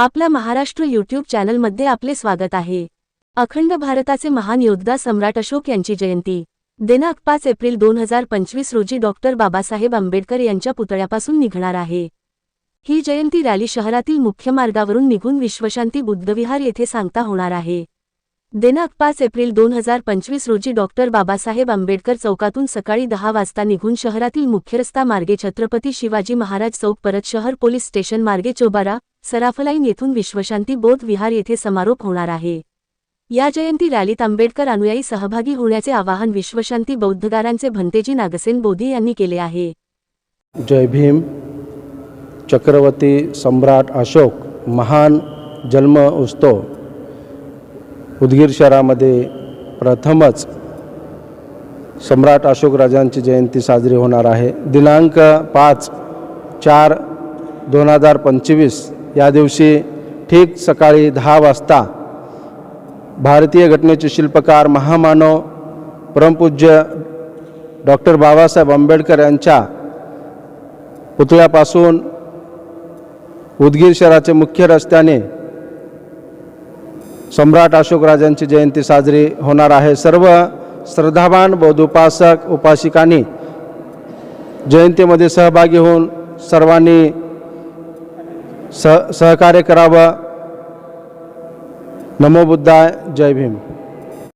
आपल्या महाराष्ट्र यूट्यूब चॅनलमध्ये आपले स्वागत आहे. अखंड भारताचे महान योद्धा सम्राट अशोक यांची जयंती. दिनांक पाच एप्रिल दोन हजार पंचवीस रोजी डॉक्टर बाबासाहेब आंबेडकर यांच्या पुतळ्यापासून निघणार आहे. ही जयंती रॅली शहरातील मुख्य मार्गावरून निघून विश्वशांती बुद्धविहार येथे सांगता होणार आहे. दिनांक पाच एप्रिल दोन हजार पंचवीस रोजी डॉक्टर बाबासाहेब आंबेडकर चौकातून सकाळी दहा वाजता निघून शहरातील मुख्य रस्ता मार्गे छत्रपती शिवाजी महाराज चौक परत शहर पोलीस स्टेशन मार्गे चोबारा सराफलाईन येथून विश्वशांती बौद्ध विहार येथे समारोप होणार आहे. या जयंती रॅलीत आंबेडकर अनुयायी सहभागी होण्याचे आवाहन विश्वशांती बौद्धगारांचे भंतेजी नागसेन बोधी यांनी केले आहे. जय भीम. चक्रवर्ती सम्राट अशोक महान जन्म उत्सव. उदगीर शहरामध्ये प्रथमच सम्राट अशोक राजांची जयंती साजरी होणार आहे. दिनांक पाच चार दोन हजार पंचवीस या दिवशी ठीक सकाळी दहा वाजता भारतीय घटनेचे शिल्पकार महामानव परमपूज्य डॉक्टर बाबासाहेब आंबेडकर यांच्या पुतळ्यापासून उदगीर शहराचे मुख्य रस्त्याने सम्राट अशोक राजांची जयंती साजरी होणार आहे. सर्व श्रद्धावान बौद्ध उपासक उपासिकांनी जयंतीमध्ये सहभागी होऊन सर्वांनी सह सहकार्य करावं. नमो बुद्धाय जय भीम.